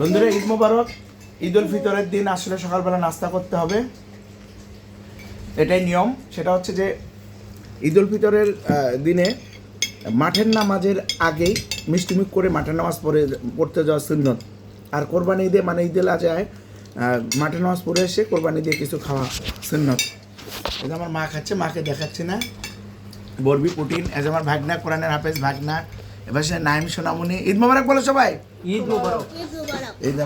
বন্ধুরা ঈদ মোবারক। ঈদ উল ফিতরের দিন আসলে সকালবেলা নাস্তা করতে হবে। এটাই নিয়ম। সেটা হচ্ছে যে ঈদ উল ফিতরের দিনে মাঠের নামাজের আগেই মিষ্টিমুখ করে মাঠের নামাজ পড়ে পড়তে যাওয়া সুন্নত। আর কোরবানি ঈদে মানে আজহায় আহ, মাঠের নামাজ পড়ে এসে কোরবানি দিয়ে কিছু খাওয়া সুন্নত। এটা আমার মা খাচ্ছে মাকে দেখাচ্ছি না। বরবি পুটিন এজ আমার ভাগনা কোরআনের হাফেজ ভাগনা এবার সে নাইম সোনামণি। ঈদ মোবারক বলো সবাই। ঈদ মোবারক।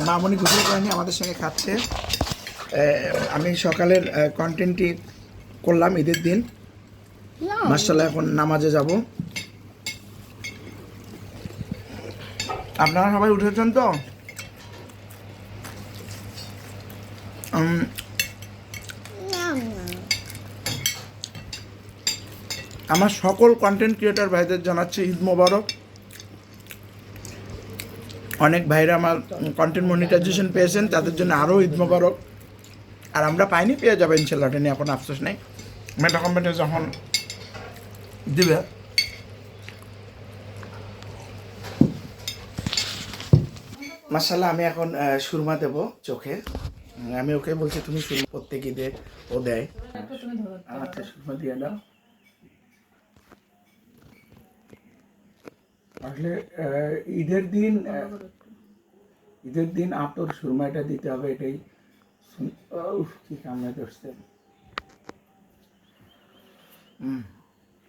মামনি গোসল করেনি আমাদের সঙ্গে খাচ্ছে। আমি সকালের কন্টেন্টটি করলাম ঈদের দিন। মার্শাল্লাহ এখন নামাজে যাব। আপনারা সবাই উঠেছেন তো? আমার সকল কন্টেন্ট ক্রিয়েটার ভাইদের জানাচ্ছি ঈদ মোবারক। অনেক ভাইরা আমার কন্টেন্ট মনিটাইজেশন পেয়েছেন তাদের জন্য আরও ঈদ মোবারক। আর আমরা পাইনি পেয়ে যাবে ইনশাল্লাহ এটা নিয়ে এখন আফসোস নেই। মেটা কোম্পানি যখন দিবে মার্শাল্লাহ আমি এখন সুরমা দেব চোখে। আমি ওকে বলছি তুমি সুরমা প্রত্যেক ঈদে ও দেয়। আমাকে সুরমা দিয়ে দাও। আসলে ঈদের দিন ঈদের দিন আতর সুরমাটা দিতে হবে এটাই কি কামড়ে ধরছে।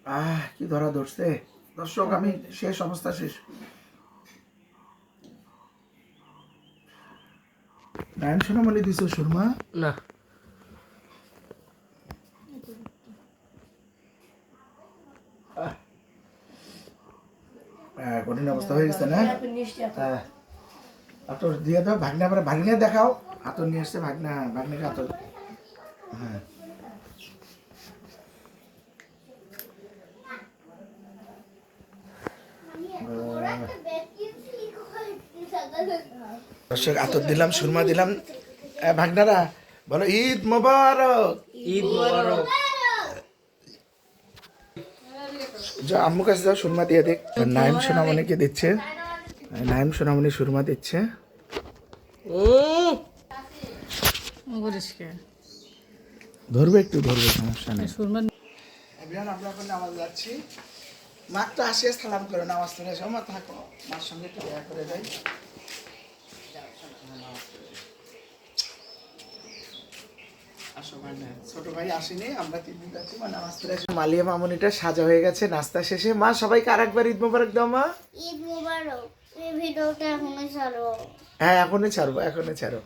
আহ কি ধরা ধরছে। দর্শক আমি শেষ অবস্থা শেষ। নারায়ণ সোনামণি দিছো সুরমা? না। আহ, কঠিন অবস্থা হয়ে গেছে, না? হ্যাঁ। আতর দিয়ে দাও, ভাগনা পরে ভাগনা দেখাও। আতর নিয়ে এসছে ভাগনা, ভাগনাকে আতর। হ্যাঁ। দর্শক, আতর দিলাম, সুরমা দিলাম। ভাগনারা, বলো, ঈদ মোবারক। ঈদ মোবারক। যা আম্মু কাছে যাও সুরমা দিয়ে দেখ নাইম সোনামণিকে দিচ্ছে? নাইম সোনামণি সুরমা দিচ্ছে। ধরবে একটু ধরবে সমস্যা নেই। আমরা এখন নামাজ যাচ্ছি। তো আসে সালাম করে নামাজ পড়ে এসো। মা থাকো। মার সঙ্গে একটু দেখা করে যাই। ছোট ভাই আসেনি আমরা তিনদিন আছি মানে নামাজ পড়ে মালিয়া মামুনিটা সাজা হয়ে গেছে নাস্তা শেষে। মা সবাইকে আরেকবার ঈদ মোবারক দাও মা। ঈদ মোবারক। এই ভিডিওটা এখনই ছাড়ো। হ্যাঁ এখনই ছাড়বো এখনই ছাড়ো।